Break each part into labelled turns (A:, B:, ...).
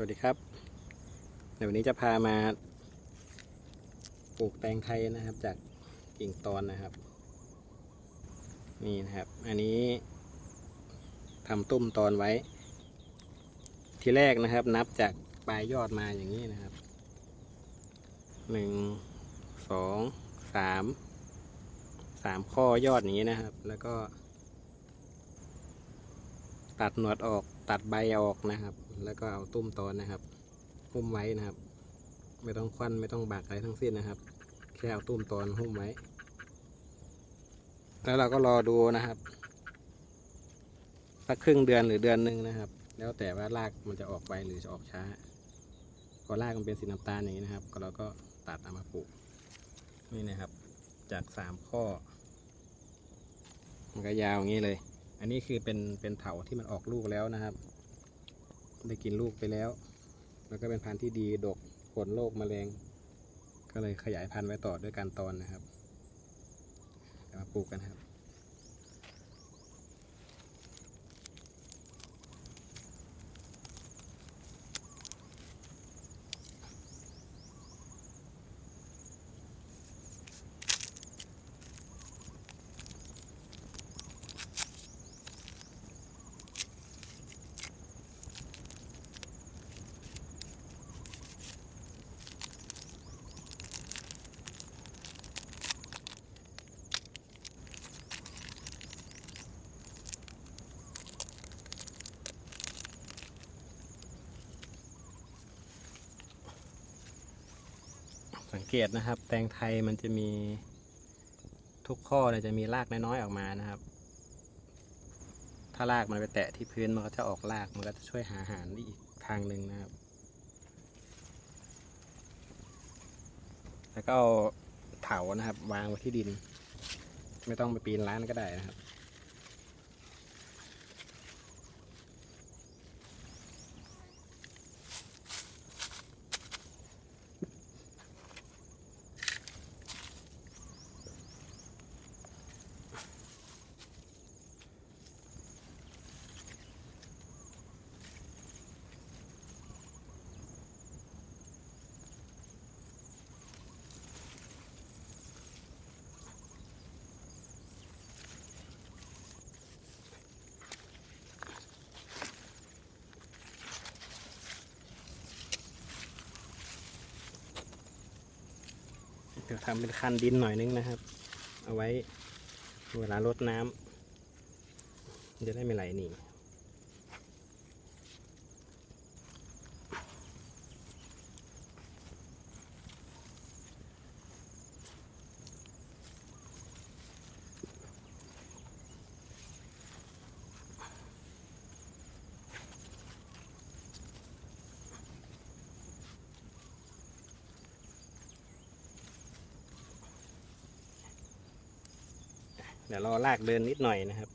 A: สวัสดีครับเดี๋ยววันนี้จะพามาปลูกแตงไทยนะครับ จากกิ่งตอนนะครับ นี่นะครับ อันนี้ทำตุ้มตอนไว้ ทีแรกนะครับ นับจากปลายยอดมาอย่างนี้นะครับหนึ่งสองสามสามข้อยอดอย่างนี้นะครับ แล้วก็ ตัดหนวดออกตัดใบออกนะครับ แล้วก็เอาตุ้มตอนนะครับหุ้มไว้นะครับ ไม่ต้องควันไม่ต้องบักอะไรทั้งสิ้นนะครับ แค่เอาตุ้มตอนหุ้มไว้ แล้วเราก็รอดูนะครับสักครึ่งเดือนหรือเดือนหนึ่งนะครับ แล้วแต่ว่ารากมันจะออกไวหรือจะออกช้าพอรากมันเป็นสีน้ำตาลอย่างนี้นะครับ ก็เราก็ตัดเอามาปลูกนี่นะครับ จากสามข้อ มันก็ยาวอย่างนี้เลย อันนี้คือเป็นเป็นเถาที่มันออกลูกแล้วนะครับ ได้กินลูกไปแล้ว แล้วก็เป็นพันธุ์ที่ดีดกผลโรคแมลง ก็เลยขยายพันธุ์ไว้ต่อด้วยการตอนนะครับมาปลูกกันครับ เกตนะครับ แตงไทยมันจะมีทุกข้อเนี่ยจะมีรากน้อยๆออกมานะครับ ถ้ารากมันไปแตะที่พื้นมันก็จะออกรากมันก็จะช่วยหาอาหารได้อีกทางหนึ่งนะครับ แล้วก็เอาเถานะครับ วางไว้ที่ดิน ไม่ต้องไปปีนร้านก็ได้นะครับ เดี๋ยวทำเป็นคันดินหน่อยนึงนะครับ เอาไว้เวลารดน้ำจะได้ไม่ไหลหนี เดี๋ยวรอลากเดินนิดหน่อยนะครับ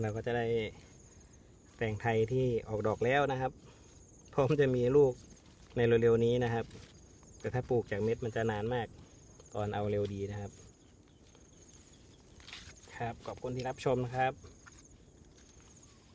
A: เราก็จะได้แตงไทยที่ออกดอกแล้วนะครับพร้อมจะมีลูกในเร็วๆนี้นะครับ แต่ถ้าปลูกจากเม็ดมันจะนานมาก ตอนเอาเร็วดีนะครับ ครับขอบคุณที่รับชมนะครับ